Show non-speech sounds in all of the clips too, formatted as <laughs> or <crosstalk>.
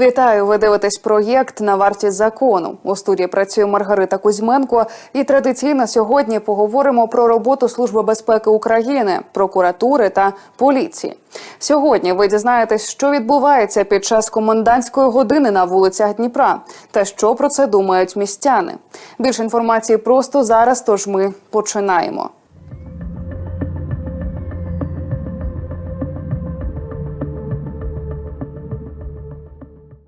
Вітаю! Ви дивитесь проєкт на варті закону. У студії працює Маргарита Кузьменко. І традиційно сьогодні поговоримо про роботу Служби безпеки України, прокуратури та поліції. Сьогодні ви дізнаєтесь, що відбувається під час комендантської години на вулицях Дніпра, та що про це думають містяни. Більше інформації просто зараз. Тож ми починаємо.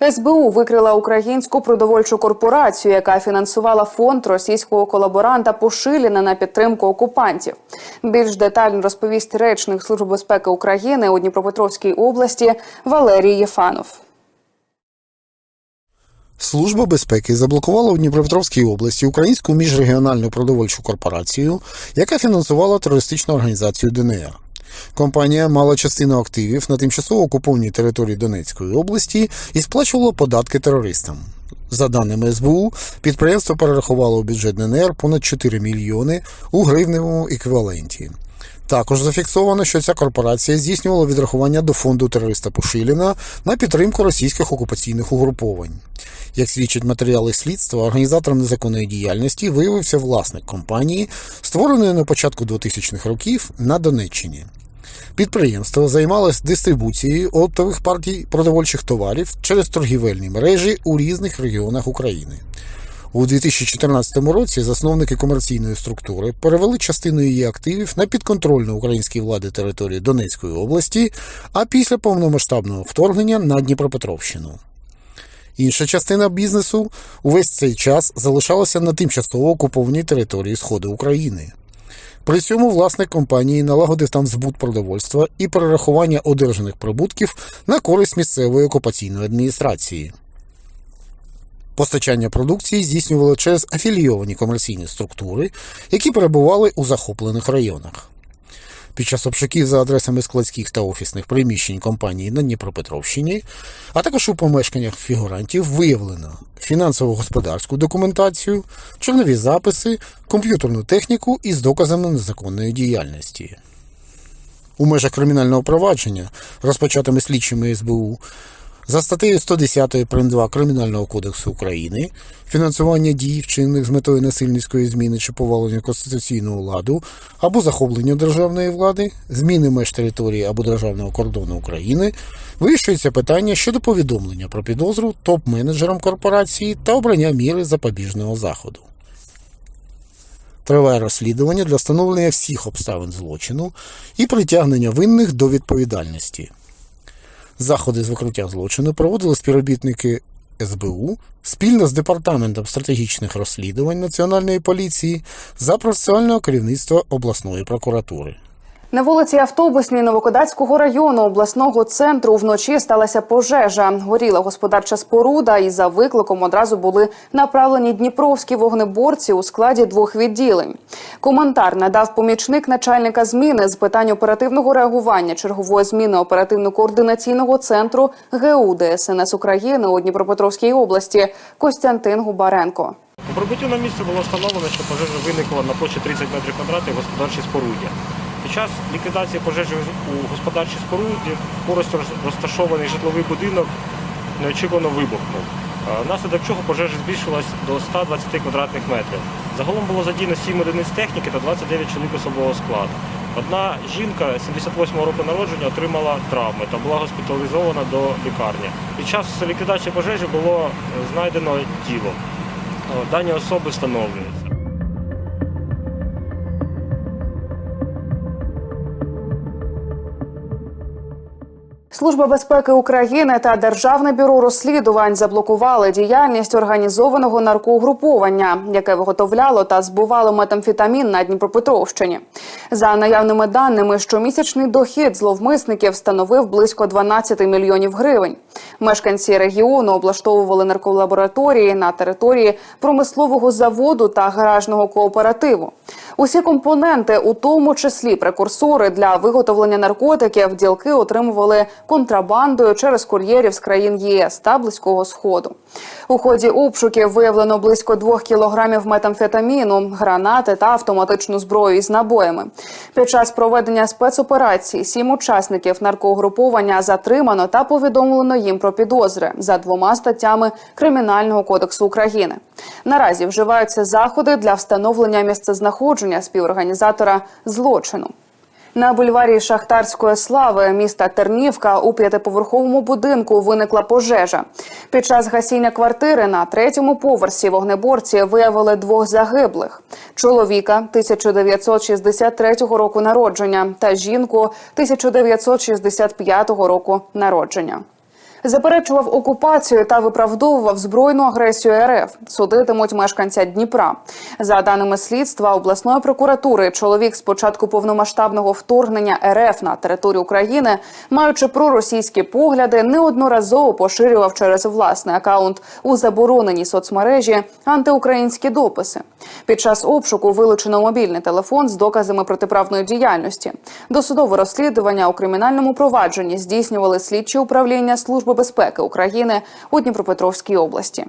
СБУ викрила українську продовольчу корпорацію, яка фінансувала фонд російського колаборанта Пушиліна на підтримку окупантів. Більш детально розповість речник Служби безпеки України у Дніпропетровській області Валерій Єфанов. Служба безпеки заблокувала у Дніпропетровській області українську міжрегіональну продовольчу корпорацію, яка фінансувала терористичну організацію ДНР. Компанія мала частину активів на тимчасово окупованій території Донецької області і сплачувала податки терористам. За даними СБУ, підприємство перерахувало у бюджет ДНР понад 4 мільйони у гривневому еквіваленті. Також зафіксовано, що ця корпорація здійснювала відрахування до фонду терориста Пушиліна на підтримку російських окупаційних угруповань. Як свідчать матеріали слідства, організатором незаконної діяльності виявився власник компанії, створеної на початку 2000-х років на Донеччині. Підприємство займалось дистрибуцією оптових партій продовольчих товарів через торгівельні мережі у різних регіонах України. У 2014 році засновники комерційної структури перевели частину її активів на підконтрольну українській влади території Донецької області, а після повномасштабного вторгнення на Дніпропетровщину. Інша частина бізнесу увесь цей час залишалася на тимчасово окупованій території Сходу України. При цьому власник компанії налагодив там збут продовольства і перерахування одержаних прибутків на користь місцевої окупаційної адміністрації. Постачання продукції здійснювало через афілійовані комерційні структури, які перебували у захоплених районах. Під час обшуків за адресами складських та офісних приміщень компанії на Дніпропетровщині, а також у помешканнях фігурантів виявлено фінансово-господарську документацію, чорнові записи, комп'ютерну техніку із доказами незаконної діяльності. У межах кримінального провадження, розпочатими слідчими СБУ, за статтею 110 прим. 2 Кримінального кодексу України фінансування дій, вчинених з метою насильницької зміни чи повалення конституційного ладу або захоплення державної влади, зміни меж території або державного кордону України, вирішується питання щодо повідомлення про підозру топ-менеджерам корпорації та обрання міри запобіжного заходу. Триває розслідування для встановлення всіх обставин злочину і притягнення винних до відповідальності. Заходи з викриття злочину проводили співробітники СБУ спільно з Департаментом стратегічних розслідувань Національної поліції за процесуального керівництва обласної прокуратури. На вулиці Автобусній Новокодацького району обласного центру вночі сталася пожежа. Горіла господарча споруда, і за викликом одразу були направлені дніпровські вогнеборці у складі двох відділень. Коментар надав помічник начальника зміни з питань оперативного реагування чергової зміни оперативно-координаційного центру ГУ ДСНС України у Дніпропетровській області Костянтин Губаренко. У на місце було встановлено, що пожежа виникла на площі 30 метрів квадратних в господарчій споруді. Під час ліквідації пожежі у господарчій споруді поруч розташований житловий будинок неочікувано вибухнув. Е, Внаслідок чого пожежа збільшилась до 120 квадратних метрів. Загалом було задіяно 7 одиниць техніки та 29 чоловік особового складу. Одна жінка 78-го року народження отримала травми та була госпіталізована до лікарні. Під час ліквідації пожежі було е, знайдено тіло. Е, Дані особи встановлюються. Служба безпеки України та Державне бюро розслідувань заблокували діяльність організованого наркоугруповання, яке виготовляло та збувало метамфетамін на Дніпропетровщині. За наявними даними, щомісячний дохід зловмисників становив близько 12 мільйонів гривень. Мешканці регіону облаштовували нарколабораторії на території промислового заводу та гаражного кооперативу. Усі компоненти, у тому числі прекурсори для виготовлення наркотиків, ділки отримували контрабандою через кур'єрів з країн ЄС та Близького Сходу. У ході обшуків виявлено близько двох кілограмів метамфетаміну, гранати та автоматичну зброю із набоями. Під час проведення спецоперації сім учасників наркогруповання затримано та повідомлено їм про підозри за двома статтями Кримінального кодексу України. Наразі вживаються заходи для встановлення місцезнаходження співорганізатора злочину. На бульварі Шахтарської слави міста Тернівка у п'ятиповерховому будинку виникла пожежа. Під час гасіння квартири на третьому поверсі вогнеборці виявили двох загиблих: чоловіка 1963 року народження та жінку 1965 року народження. Заперечував окупацію та виправдовував збройну агресію РФ. Судитимуть мешканця Дніпра. За даними слідства обласної прокуратури, чоловік з початку повномасштабного вторгнення РФ на територію України, маючи проросійські погляди, неодноразово поширював через власний акаунт у забороненій соцмережі антиукраїнські дописи. Під час обшуку вилучено мобільний телефон з доказами протиправної діяльності. Досудове розслідування у кримінальному провадженні здійснювали слідчі управління Служби безпеки України у Дніпропетровській області.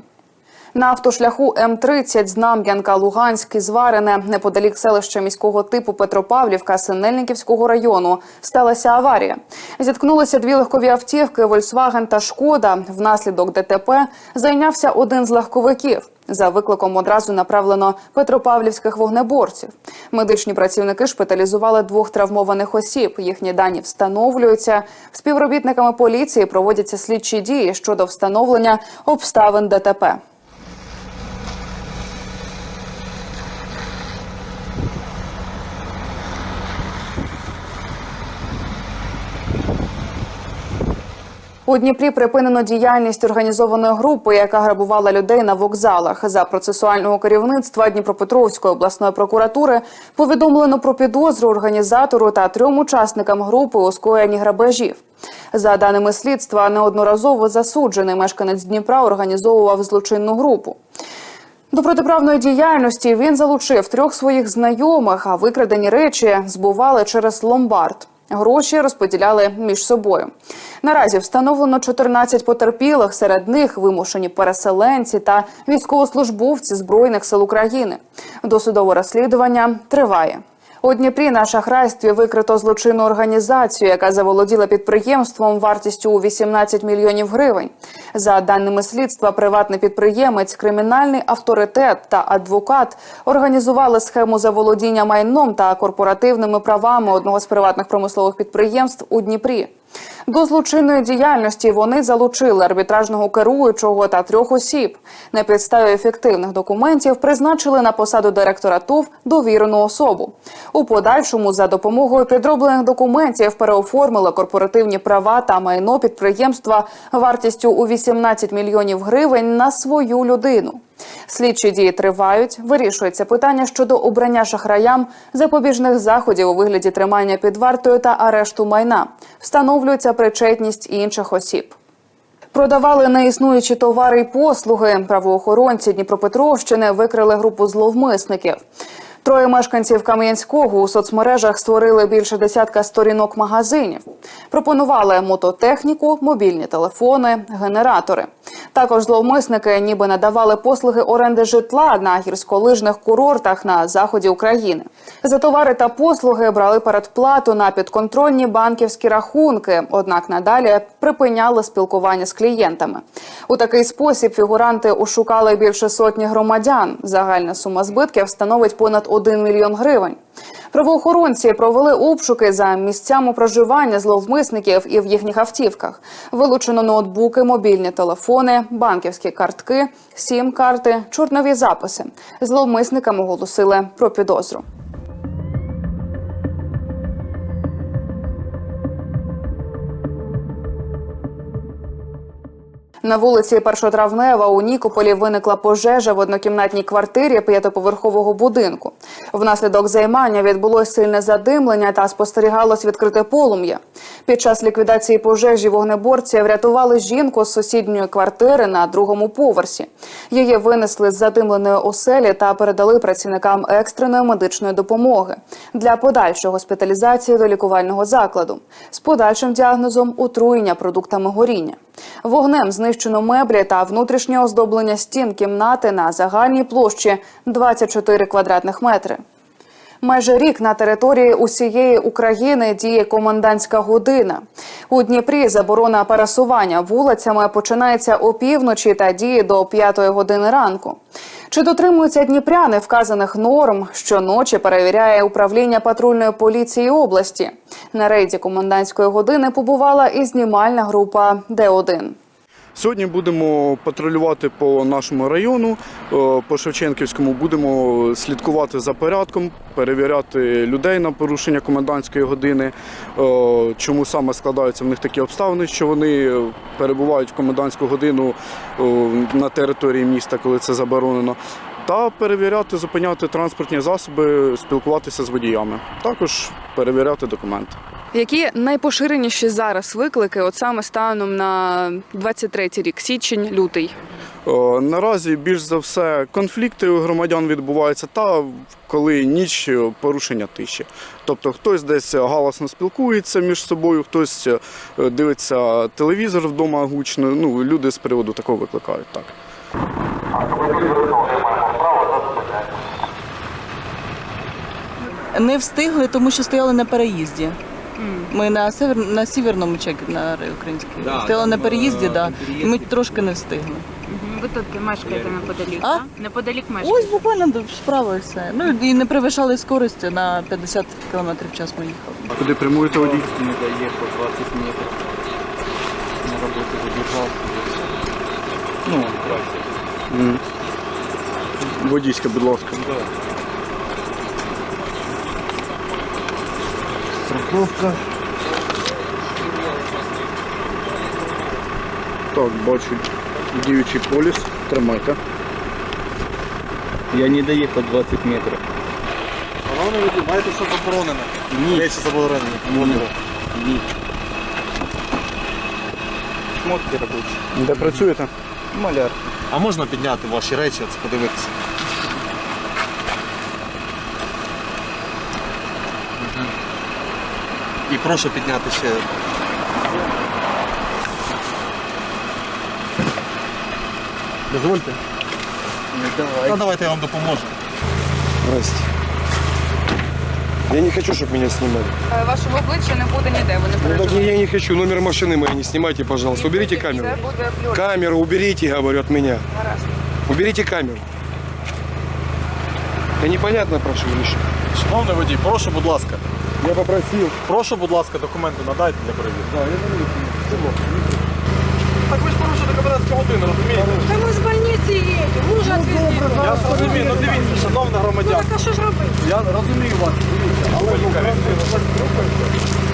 На автошляху М-30 Знам'янка, Луганськ, Зварене, неподалік селища міського типу Петропавлівка Синельниківського району, сталася аварія. Зіткнулися дві легкові автівки Volkswagen та Шкода. Внаслідок ДТП зайнявся один з легковиків. За викликом одразу направлено петропавлівських вогнеборців. Медичні працівники шпиталізували двох травмованих осіб. Їхні дані встановлюються. Співробітниками поліції проводяться слідчі дії щодо встановлення обставин ДТП. У Дніпрі припинено діяльність організованої групи, яка грабувала людей на вокзалах. За процесуального керівництва Дніпропетровської обласної прокуратури повідомлено про підозру організатору та трьом учасникам групи у скоєнні грабежів. За даними слідства, неодноразово засуджений мешканець Дніпра організовував злочинну групу. До протиправної діяльності він залучив трьох своїх знайомих, а викрадені речі збували через ломбард. Гроші розподіляли між собою. Наразі встановлено 14 потерпілих. Серед них вимушені переселенці та військовослужбовці збройних сил України. Досудове розслідування триває. У Дніпрі на шахрайстві викрито злочинну організацію, яка заволоділа підприємством вартістю у 18 мільйонів гривень. За даними слідства, приватний підприємець, кримінальний авторитет та адвокат організували схему заволодіння майном та корпоративними правами одного з приватних промислових підприємств у Дніпрі. До злочинної діяльності вони залучили арбітражного керуючого та трьох осіб. На підставі ефективних документів призначили на посаду директора ТОВ довірену особу. У подальшому за допомогою підроблених документів переоформили корпоративні права та майно підприємства вартістю у 18 мільйонів гривень на свою людину. Слідчі дії тривають. Вирішується питання щодо обрання шахраям запобіжних заходів у вигляді тримання під вартою та арешту майна. Встановлюється причетність інших осіб. Продавали неіснуючі товари й послуги. Правоохоронці Дніпропетровщини викрили групу зловмисників. Троє мешканців Кам'янського у соцмережах створили більше десятка сторінок магазинів. Пропонували мототехніку, мобільні телефони, генератори. Також зловмисники ніби надавали послуги оренди житла на гірськолижних курортах на заході України. За товари та послуги брали передплату на підконтрольні банківські рахунки, однак надалі припиняли спілкування з клієнтами. У такий спосіб фігуранти ошукали більше сотні громадян. Загальна сума збитків становить понад 1 мільйон гривень. Правоохоронці провели обшуки за місцями проживання зловмисників і в їхніх автівках. Вилучено ноутбуки, мобільні телефони, банківські картки, сім-карти, чорнові записи. Зловмисникам оголосили про підозру. На вулиці Першотравнева у Нікополі виникла пожежа в однокімнатній квартирі п'ятиповерхового будинку. Внаслідок займання відбулось сильне задимлення та спостерігалось відкрите полум'я. Під час ліквідації пожежі вогнеборці врятували жінку з сусідньої квартири на другому поверсі. Її винесли з задимленої оселі та передали працівникам екстреної медичної допомоги для подальшої госпіталізації до лікувального закладу з подальшим діагнозом отруєння продуктами горіння. Вогнем знищено меблі та внутрішнє оздоблення стін кімнати на загальній площі 24 квадратних метри. Майже рік на території усієї України діє комендантська година. У Дніпрі заборона пересування вулицями починається опівночі та діє до 5 години ранку. Чи дотримуються дніпряни вказаних норм? Щоночі перевіряє управління патрульної поліції області. На рейді комендантської години побувала і знімальна група Д1. Сьогодні будемо патрулювати по нашому району, е, по Шевченківському. Будемо слідкувати за порядком, перевіряти людей на порушення комендантської години, е, чому саме складаються в них такі обставини, що вони перебувають в комендантську годину е, на території міста, коли це заборонено. Та перевіряти, зупиняти транспортні засоби, спілкуватися з водіями. Також перевіряти документи. Які найпоширеніші зараз виклики, от саме станом на 23 рік, січень, лютий? Наразі більш за все конфлікти у громадян відбуваються, та коли ніч е, порушення тиші. Тобто хтось десь галасно спілкується між собою, хтось е, дивиться телевізор вдома гучно. Ну, люди з приводу такого викликають так. Не встигли, тому що стояли на переїзді. Ми на север на сіверному чек на українській. стояли на переїзді, да. і ми трошки не встигли. Ви тут мешкаєте неподалік, А? Неподалік мешкаєте. Ось буквально справа і все. Ну і не перевищали скорості на 50 км в час ми їхали. Куди прямуєте водій? Не доехал 20 метров. На работу забежал. Ну, трассе. Водійське, будь ласка. Страховка. Так, бачу діючий поліс. Тримайте. Я не доехал 20 метров. Головне, ви знаєте, що заборонено. Ні. Речі заборонені. Ні. Ні. Шмотки робочі. Де працюєте? Маляр. А можна підняти ваші речі, от подивитися? І прошу підняти ще. Дозвольте. Давай. Ну, давайте я вам допоможу. Здрасте. Я не хочу, чтобы меня снимали. Вашого обличчя не буде ніде. Вони Ну, так я не хочу. Номер машины моей не снимайте, пожалуйста. Уберите камеру. буде Камеру уберите, говорю, от меня. Уберите камеру. Я непонятно прошу лишь. Шановний водій, прошу, будь ласка. Я попросил. Прошу, будь ласка, документи надайте для перевірки. Так ви ж порушили комендантську годину, розумієте? Та ми з больниці їдемо, мужа відвезли. Я ж розумію, ну дивіться, шановна громадян. Так а що ж робити? Я розумію вас, дивіться, але лікарі.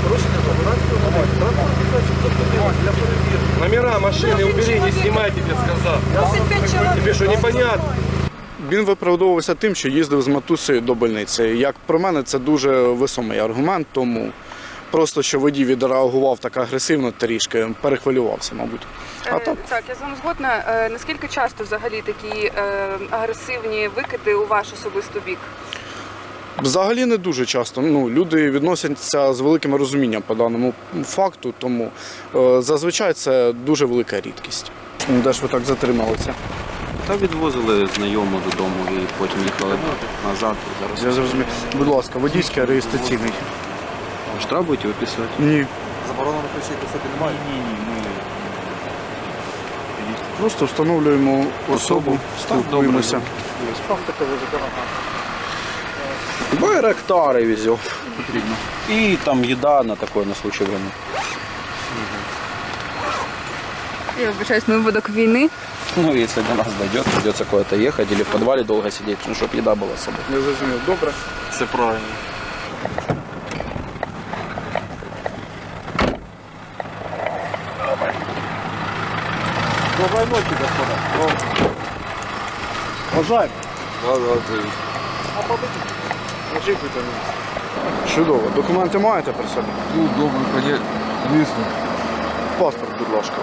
Порушення комендантської години. Транспортний засіб зупинили для перевірки. Номера машины убери, не снимайте, тебе сказал. 25 чоловік. Тебе что, непонятно? Він виправдовувався тим, що їздив з матусею до больниці. Як про мене, це дуже весомий аргумент, тому просто що водій відреагував так агресивно трішки, перехвилювався, мабуть. А так, так, я з вами згодна. Е, Наскільки часто взагалі такі е, агресивні викиди у ваш особистий бік? взагалі не дуже часто. Ну, люди відносяться з великим розумінням по даному факту, тому е, зазвичай це дуже велика рідкість. Де ж ви так затрималися? Та відвозили знайому додому і потім їхали назад. Зараз Я зрозумів. Будь ласка, водійський реєстраційний. штраф будете виписувати? Ні. Заборонено ключі по собі немає? Ні, ні, ми Просто встановлюємо особу, спілкуємося. Байрактари везем. І там їда на такой, на случай війни. Я вибачаюсь, на випадок війни. <laughs> Ну, если до нас дойдет, придется куда-то ехать или в подвале долго сидеть, ну, чтобы еда была с собой. Я зрозумів. Добре. Це правильно. ночи, господа. Вважаємо. Очікуйте нас. Чудово. Документи маєте при собі? Ну, добре. Звісно. Паспорт, будь ласка.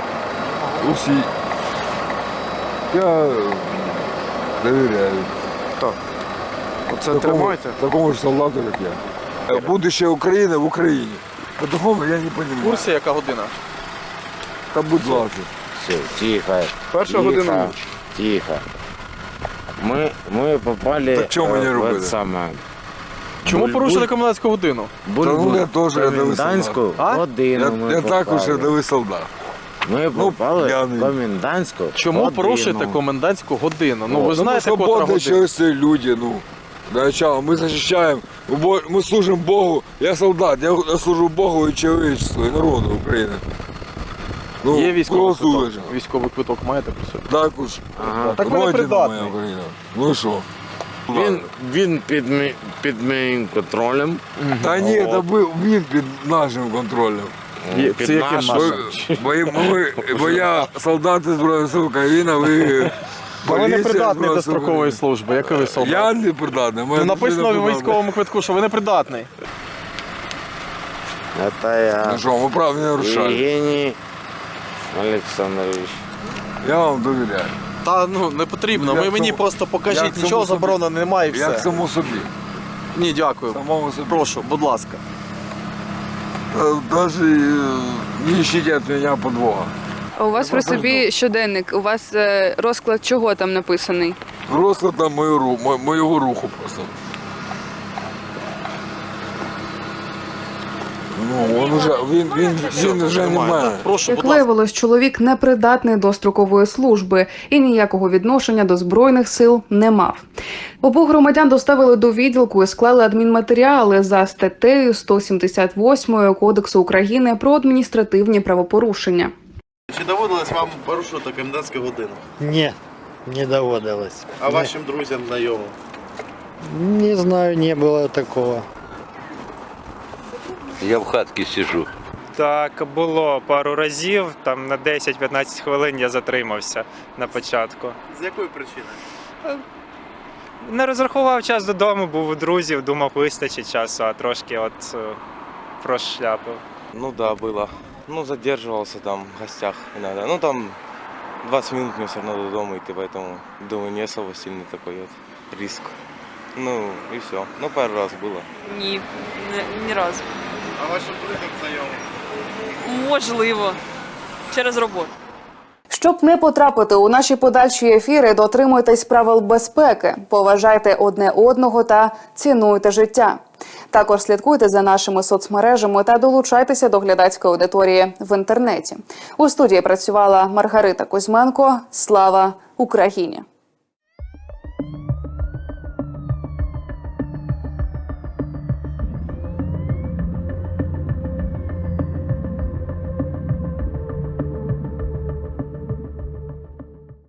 Усі. Я довіряю. Так. Оце тримайте. Такому ж солдату, як я. Будущее України в Україні. По-другому я не розумію. курсі яка година? Та будь ласка. Все, тихо. Перша тихо, година ночі. Тихо. Мы, мы попали Так чого мені э, в робити? это самое. Чому Буль- порушили буль- комендантську годину? буль- Та ну, буль- я теж рядовий комендантську А? годину Я, ми я попали. також рядовий солдат. Ми Ну, попали п'яний. комендантську Чому годину. порушуєте комендантську годину? Ну ви знаєте, ну, котра свободні година. люди, ну. Для начала мы защищаем, бо- мы служим Богу. Я солдат, я, я служу Богу и человечеству, и народу України. Ну, Є військовий квиток. Військовий квиток маєте при собі? Також. Ага. Так ви не Родина придатний. моя Україна. Ну і що? Він, він під, мі- під моїм контролем. Та ні, та ви- він під нашим контролем. Є- Під це яким нашим. нашим? Бо, бо, ми, я солдати Збройних сил України, ви <laughs> Бо ви не придатний Збройних до Сил строкової України. служби. Який ви солдат? Я не придатний. Ну, написано в військовому квитку, що ви не придатний. Это я. Ну що, ми прав не нарушаємо. Євгеній Олександрович. Я вам довіряю. Та ну не потрібно. Як Ви мені само- просто як покажіть, само нічого собі. забороненого немає і Як все. само собі. Ні, дякую. Самому собі. Прошу, будь ласка. Даже э, не ищите от меня подвоха. А у вас при собі щоденник. У вас е, розклад чого там написаний? Розклад там мою, моєго руху просто. Ну, він вже, він, він, він вже не має. Прошу, Як будь ласка. виявилось, чоловік непридатний до строкової служби і ніякого відношення до збройних сил не мав. Обох громадян доставили до відділку і склали адмінматеріали за статтею 178 Кодексу України про адміністративні правопорушення. Чи доводилось вам порушувати комендантську годину? Ні, не доводилось. А вашим друзям, знайомим? Не знаю, не було такого. Я в хатке сижу. Так, було пару разів, там на 10-15 хвилин я затримався на початку. З якої причини? Не розрахував час додому, був у друзів, думав, вистачить часу, а трошки от е, прошляпив. Ну да, было. Ну, задерживался там в гостях иногда. Ну, там 20 минут мне все равно до дома идти, поэтому, думаю, не особо сильный такой вот риск. Ну, и все. Ну, пару раз было. Ні, ні разу. А вашим друзям знайомим? Можливо. Через роботу. Щоб не потрапити у наші подальші ефіри, дотримуйтесь правил безпеки, поважайте одне одного та цінуйте життя. Також слідкуйте за нашими соцмережами та долучайтеся до глядацької аудиторії в інтернеті. У студії працювала Маргарита Кузьменко. Слава Україні!